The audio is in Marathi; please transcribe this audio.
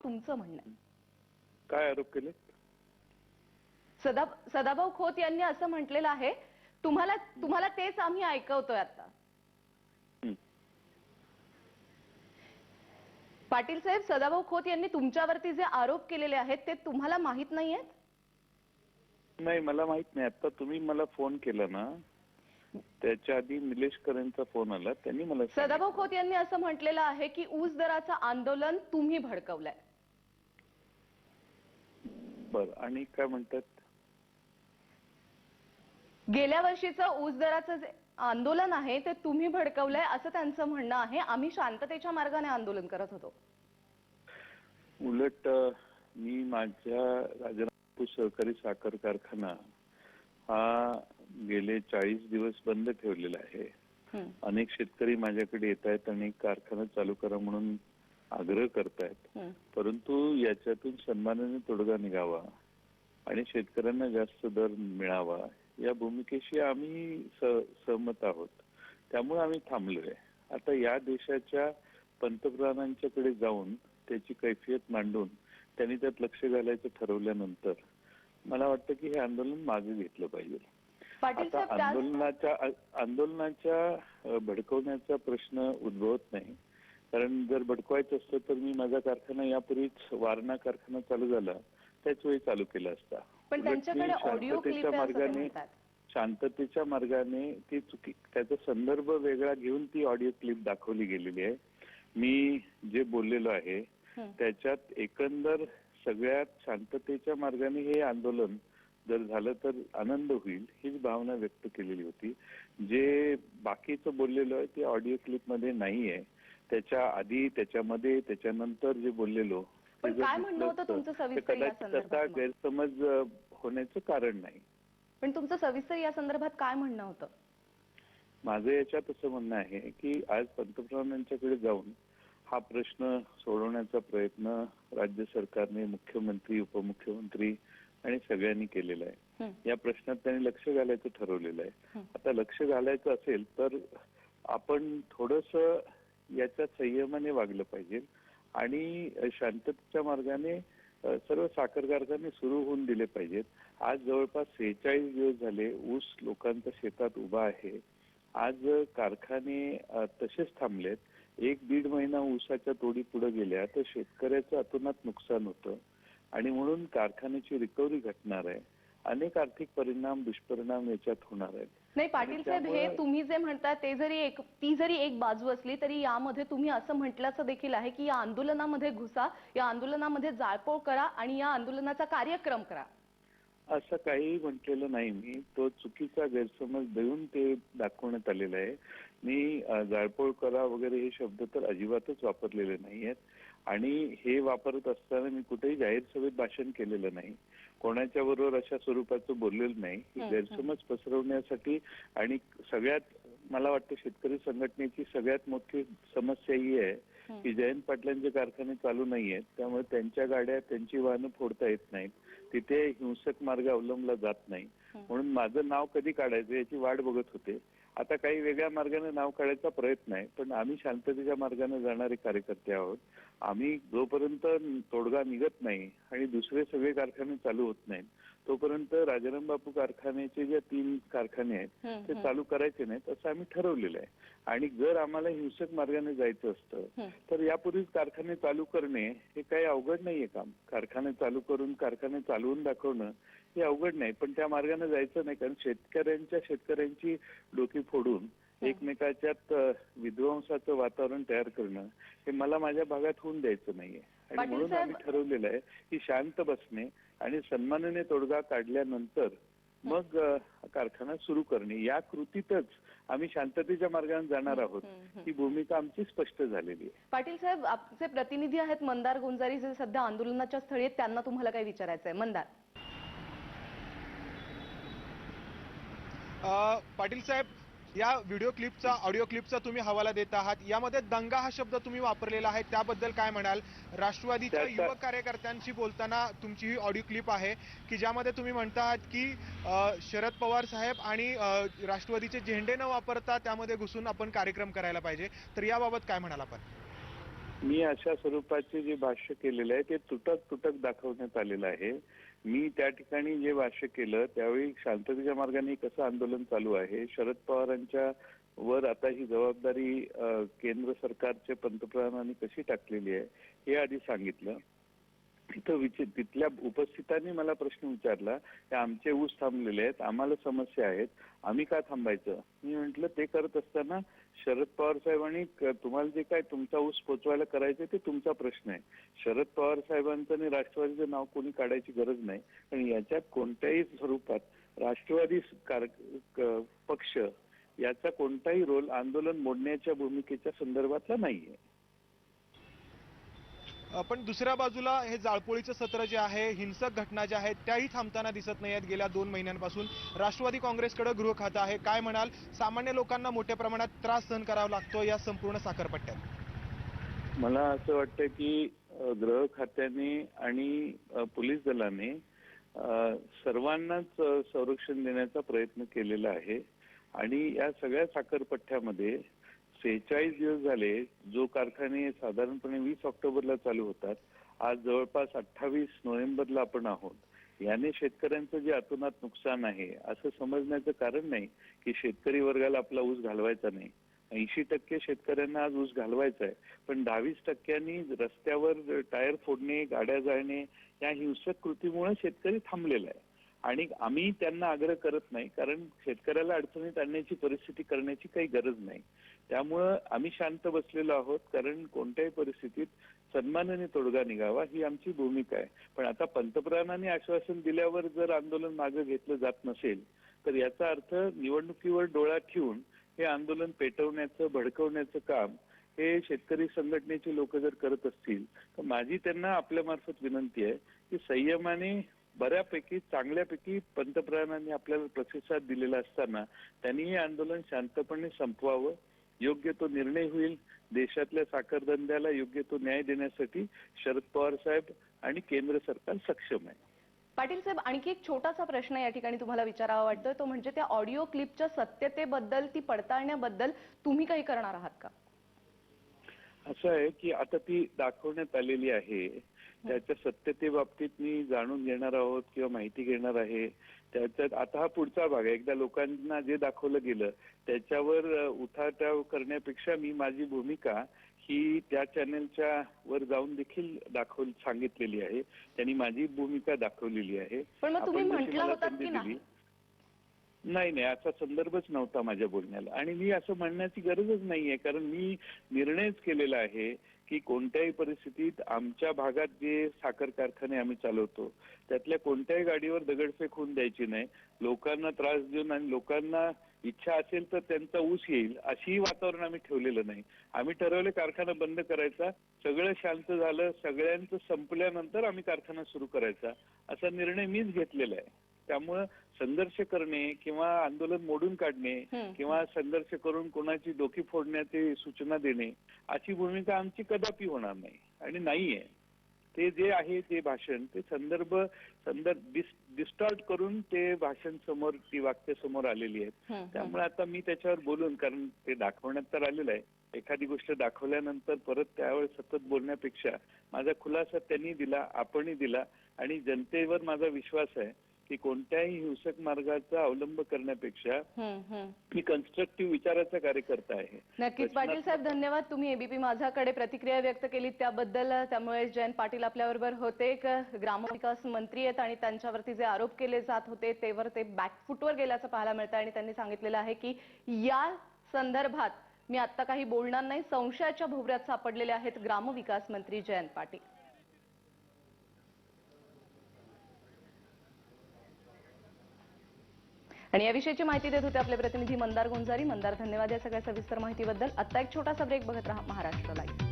तुमचं म्हणणं. काय आरोप केले? सदा सदाभाऊ खोत यांनी असं म्हटलेलं आहे तुम्हाला तुम्हाला तेच आम्ही ऐकवतोय आता. पाटील साहेब सदाभाऊ खोत यांनी तुमच्यावरती जे आरोप केलेले आहेत ते तुम्हाला माहीत नाहीयेत? नाही मला माहीत नाही. आता तुम्ही मला फोन केला ना त्याच्या आधी निलेश करेंचा फोन आला त्यांनी मला. सदाभाऊ खोत यांनी असं म्हटलेलं आहे की ऊस दराचं आंदोलन तुम्ही भडकवलंय. बरं. आणि काय म्हणतात? गेल्या वर्षीचं ऊस दराचं जे आंदोलन आहे ते तुम्ही भडकवलंय असं त्यांचं म्हणणं आहे. आम्ही शांततेच्या मार्गाने आंदोलन करत होतो. उलट अ, मी माझ्या राजारामपूर सहकारी साखर कारखाना हा गेले चाळीस दिवस बंद ठेवलेला आहे. हं. अनेक शेतकरी माझ्याकडे येत आहेत आणि कारखाना चालू करा म्हणून आग्रह करतायत. परंतु याच्यातून सन्मानाने तोडगा निघावा आणि शेतकऱ्यांना जास्त दर मिळावा या भूमिकेशी आम्ही सहमत आहोत. त्यामुळे आम्ही थांबलोय. आता या देशाच्या पंतप्रधानांच्याकडे जाऊन त्याची कैफियत मांडून त्यांनी त्यात लक्ष घालायचं ठरवल्यानंतर मला वाटतं की हे आंदोलन मागे घेतलं पाहिजे. आता आंदोलनाच्या आंदोलनाच्या भडकवण्याचा प्रश्न उद्भवत नाही. कारण जर भडकवायचं असतं तर मी माझा कारखाना यापूर्वीच वारणा कारखाना चालू झाला. त्याच वेळी चालू केला असता. पण त्यांच्याकडे ऑडिओ क्लिप आहे मार्गाने शांततेच्या मार्गाने ती चुकी त्याचा संदर्भ वेगळा घेऊन ती ऑडिओ क्लिप दाखवली गेलेली आहे. मी जे बोललेलो आहे. त्याच्यात एकंदर सगळ्यात शांततेच्या मार्गाने हे आंदोलन जर झालं तर आनंद होईल हीच भावना व्यक्त केलेली होती. जे बाकीचं बोललेलो आहे ते ऑडिओ क्लिपमध्ये नाहीये. त्याच्या आधी त्याच्यामध्ये त्याच्यानंतर जे बोललेलो पण काय म्हणणं दिसलं होतं असतं, तुमचं तर सविस्तर या कदाचित संदर्भात तसा मग? गैरसमज अ, होण्याचं कारण नाही पण तुमचं सविस्तर या संदर्भात काय म्हणणं होतं माझं याच्यात असं म्हणणं आहे की आज पंतप्रधानांच्याकडे जाऊन हा प्रश्न सोडवण्याचा प्रयत्न राज्य सरकारने मुख्यमंत्री उपमुख्यमंत्री आणि सगळ्यांनी केलेला आहे हं. या प्रश्नात त्यांनी लक्ष घालायचं ठरवलेलं आहे हं. आता लक्ष घालायचं असेल तर आपण थोडस याच्या संयमाने वागलं पाहिजे. आणि शांततेच्या मार्गाने सर्व साखर कारखाने सुरू होऊन दिले पाहिजेत. आज जवळपास सेहेचाळीस दिवस झाले ऊस लोकांच्या शेतात उभा आहे. आज कारखाने तसेच थांबलेत. एक दीड महिना ऊसाच्या तोडी पुढे गेल्या तर शेतकऱ्याचं अतोनात नुकसान होतं. आणि म्हणून कारखान्याची रिकव्हरी घटणार आहे. अनेक आर्थिक परिणाम दुष्परिणाम याच्यात होणार आहेत. नाही पाटील साहेब हे तुम्ही जे म्हणता ते जरी एक ती जरी एक बाजू असली तरी यामध्ये तुम्ही असं म्हटल्याचं देखील आहे की या आंदोलनामध्ये घुसा या आंदोलनामध्ये जाळपोळ करा आणि या आंदोलनाचा कार्यक्रम करा. असं काही म्हटलेलं नाही मी. तो चुकीचा गैरसमज देऊन ते दाखवण्यात आलेलं आहे. मी जाळपोळ करा वगैरे हे शब्द तर अजिबातच वापरलेले नाही आहेत आणि हे वापरत असताना मी कुठेही जाहीर सभेत भाषण केलेलं नाही. कोणाच्या बरोबर अशा स्वरूपाचं बोललेलं नाही. गैरसमज पसरवण्यासाठी आणि सगळ्यात मला वाटतं शेतकरी संघटनेची सगळ्यात मोठी समस्या ही. आहे. की जयंत पाटलांचे कारखाने चालू नाहीयेत त्यामुळे त्यांच्या गाड्या त्यांची वाहनं फोडता येत नाहीत. तिथे हिंसक मार्ग अवलंबला जात नाही. म्हणून माझं नाव कधी काढायचं याची वाट बघत होते. आता काही वेगळ्या मार्गाने नाव काढायचा प्रयत्न आहे पण आम्ही शांततेच्या मार्गाने जाणारे कार्यकर्ते आहोत. आम्ही जोपर्यंत तोडगा निघत नाही आणि दुसरे सगळे कारखाने चालू होत नाहीत तोपर्यंत राजाराम बापू कारखान्याचे जे तीन कारखाने आहेत ते. चालू करायचे नाहीत असं आम्ही ठरवलेलं आहे. आणि जर आम्हाला हिंसक मार्गाने जायचं असतं. तर यापूर्वीच कारखाने चालू करणे हे काही अवघड नाहीये काम. कारखाने चालू करून कारखाने चालवून दाखवणं हे अवघड नाही पण त्या मार्गाने जायचं नाही कारण शेतकऱ्यांच्या शेतकऱ्यांची डोकी फोडून एकमेकाच्यात अ, विध्वंसाचं वातावरण तयार करणं हे मला माझ्या भागात होऊन द्यायचं नाहीये. आणि म्हणून आम्ही ठरवलेलं आहे की शांत बसणे आणि सन्मानाने तोडगा काढल्यानंतर मग अ, कारखाना सुरू करणे. या कृतीतच आम्ही शांततेच्या मार्गाने जाणार आहोत. हं, हं. ही भूमिका आमची स्पष्ट झालेली आहे. पाटील साहेब आपचे प्रतिनिधी आहेत मंदार गुंजारी जे सध्या आंदोलनाच्या स्थळी आहेत त्यांना तुम्हाला काय विचारायचं आहे मंदार. पाटील साहेब या व्हिडिओ क्लिपचा ऑडिओ क्लिपचा तुम्ही हवाला देत आहात. यामध्ये दंगा हा शब्द तुम्ही वापरलेला आहे. त्याबद्दल काय म्हणाल? राष्ट्रवादीच्या युवक कार्यकर्त्यांशी बोलताना तुमची ही ऑडिओ क्लिप आहे की ज्यामध्ये तुम्ही म्हणता आहात की शरद पवार साहेब आणि राष्ट्रवादीचे झेंडे न वापरता त्यामध्ये घुसून आपण कार्यक्रम करायला पाहिजे. तर याबाबत काय म्हणाल आपण? मी अशा स्वरूपाचे जे भाष्य केलेलं आहे ते तुटक तुटक दाखवण्यात आलेलं आहे. मी त्या ठिकाणी जे भाष्य केलं त्यावेळी शांततेच्या मार्गाने कसं आंदोलन चालू आहे? शरद पवारांच्या वर आता ही जबाबदारी केंद्र सरकारचे पंतप्रधानांनी कशी टाकलेली आहे हे आधी सांगितलं. तिथं विचार तिथल्या उपस्थितांनी मला प्रश्न विचारला की आमचे ऊस थांबलेले आहेत आम्हाला समस्या आहेत आम्ही का थांबायचं? मी म्हंटल ते करत असताना शरद पवार साहेबांनी तुम्हाला जे काय तुमचा ऊस पोचवायला करायचं ते तुमचा प्रश्न आहे. शरद पवार साहेबांचं आणि राष्ट्रवादीचं नाव कोणी काढायची गरज नाही. आणि याच्यात कोणत्याही स्वरूपात राष्ट्रवादी कार पक्ष याचा कोणताही रोल आंदोलन मोडण्याच्या भूमिकेच्या संदर्भातला नाहीये. पण दुसऱ्या बाजूला हे जाळपोळीचं सत्र जे आहे हिंसक घटना ज्या आहेत त्याही थांबताना दिसत नाही आहेत गेल्या दोन महिन्यांपासून. राष्ट्रवादी काँग्रेसकडे गृह खातं आहे. काय म्हणाल? सामान्य लोकांना मोठ्या प्रमाणात त्रास सहन करावा लागतो या संपूर्ण साखरपट्ट्यात. मला असं वाटतं की गृह खात्याने आणि पोलीस दलाने सर्वांनाच संरक्षण देण्याचा प्रयत्न केलेला आहे. आणि या सगळ्या साखरपट्ट्यामध्ये सेहेचाळीस दिवस झाले जो कारखाने साधारणपणे वीस ऑक्टोबरला चालू होतात आज जवळपास अठ्ठावीस नोव्हेंबरला आपण आहोत. याने शेतकऱ्यांचं जे अतोनात नुकसान आहे असं समजण्याचं कारण नाही की शेतकरी वर्गाला आपला ऊस घालवायचा नाही. ऐंशी टक्के शेतकऱ्यांना आज ऊस घालवायचा आहे पण दहावीस टक्क्यांनी रस्त्यावर टायर फोडणे गाड्या जाळणे या हिंसक कृतीमुळे शेतकरी थांबलेला आहे. आणि आम्ही त्यांना आग्रह करत नाही कारण शेतकऱ्याला अडचणीत आणण्याची परिस्थिती करण्याची काही गरज नाही. त्यामुळं आम्ही शांत बसलेलो आहोत कारण कोणत्याही परिस्थितीत सन्मानाने तोडगा निघावा ही आमची भूमिका आहे. पण आता पंतप्रधानांनी आश्वासन दिल्यावर जर आंदोलन मागे घेतलं जात नसेल तर याचा अर्थ निवडणुकीवर डोळा ठेवून हे आंदोलन पेटवण्याचं भडकवण्याचं काम हे शेतकरी संघटनेचे लोक जर करत असतील तर माझी त्यांना आपल्या मार्फत विनंती आहे की संयमाने बऱ्यापैकी चांगल्यापैकी पंतप्रधानांनी आपल्याला प्रतिसाद दिलेला असताना त्यांनी हे आंदोलन शांतपणे संपवावं. योग्य तो निर्णय होईल. देशातल्या साखरधंद्याला योग्य तो न्याय देण्यासाठी शरद पवार साहेब आणि केंद्र सरकार सक्षम आहे. पाटील साहेब आणखी एक छोटासा प्रश्न या ठिकाणी तुम्हाला विचारावा वाटतोय. तो म्हणजे त्या ऑडिओ क्लिपच्या सत्यतेबद्दल ती पडताळण्याबद्दल तुम्ही काही करणार आहात का? असं आहे की आता ती दाखवण्यात आलेली आहे. त्याच्या सत्यतेबाबतीत मी जाणून घेणार आहोत किंवा माहिती घेणार आहे. त्याच्यात आता हा पुढचा भाग आहे. एकदा लोकांना जे दाखवलं गेलं त्याच्यावर अ, उठाठाव करण्यापेक्षा मी माझी भूमिका ही त्या चॅनलच्या वर जाऊन देखील दाखव सांगितलेली आहे. त्यांनी माझी भूमिका दाखवलेली आहे. पण मग तुम्ही म्हटलं होतात संधी की नाही? नाही नाही असा संदर्भच नव्हता माझ्या बोलण्याला. आणि मी असं म्हणण्याची गरजच नाहीये कारण मी निर्णयच केलेला आहे की कोणत्याही परिस्थितीत आमच्या भागात जे साखर कारखाने आम्ही चालवतो त्यातल्या कोणत्याही गाडीवर दगडफेक होऊन द्यायची नाही. लोकांना त्रास देऊन आणि लोकांना इच्छा असेल तर त्यांचा ऊस येईल अशीही वातावरण आम्ही ठेवलेलं नाही. आम्ही ठरवले कारखाना बंद करायचा सगळं शांत झालं सगळ्यांचं संपल्यानंतर आम्ही कारखाना सुरू करायचा असा निर्णय मीच घेतलेला आहे. त्यामुळं संघर्ष करणे किंवा आंदोलन मोडून काढणे. किंवा संघर्ष करून कोणाची डोकी फोडण्याची सूचना देणे अशी भूमिका आमची कदापि होणार नाही आणि नाहीये ते जे आहे ते भाषण ते संदर्भ संदर्भ डिस्टॉर्ट करून ते भाषण समोर ती वाक्य समोर आलेली आहेत. त्यामुळे आता मी त्याच्यावर बोलून कारण ते दाखवण्यात तर आलेलं आहे एखादी गोष्ट दाखवल्यानंतर परत त्यावर सतत बोलण्यापेक्षा माझा खुलासा त्यांनी दिला आपणही दिला आणि जनतेवर माझा विश्वास आहे की कोणत्याही हिंसक मार्गाचा अवलंब करण्यापेक्षा. मी कन्स्ट्रक्टिव्ह विचाराचा कार्यकर्ता आहे. नक्कीच पाटील साहेब धन्यवाद. तुम्ही एबीपी माझाकडे प्रतिक्रिया व्यक्त केली. त्याबद्दल त्यामुळे जयंत पाटील आपल्याबरोबर होते. एक ग्रामविकास मंत्री आहेत आणि त्यांच्यावरती जे आरोप केले जात होते तेवर ते बॅकफुटवर गेल्याचं पाहायला मिळतं आणि त्यांनी सांगितलेलं आहे की या संदर्भात मी आता काही बोलणार नाही. संशयाच्या भोवऱ्यात सापडलेले आहेत ग्रामविकास मंत्री जयंत पाटील. आणि याविषयीची माहिती देत होते आपले प्रतिनिधी मंदार गुंजारी. मंदार धन्यवाद या सगळ्या सविस्तर माहितीबद्दल. आता एक छोटासा ब्रेक बघत राहा महाराष्ट्र लाईव्ह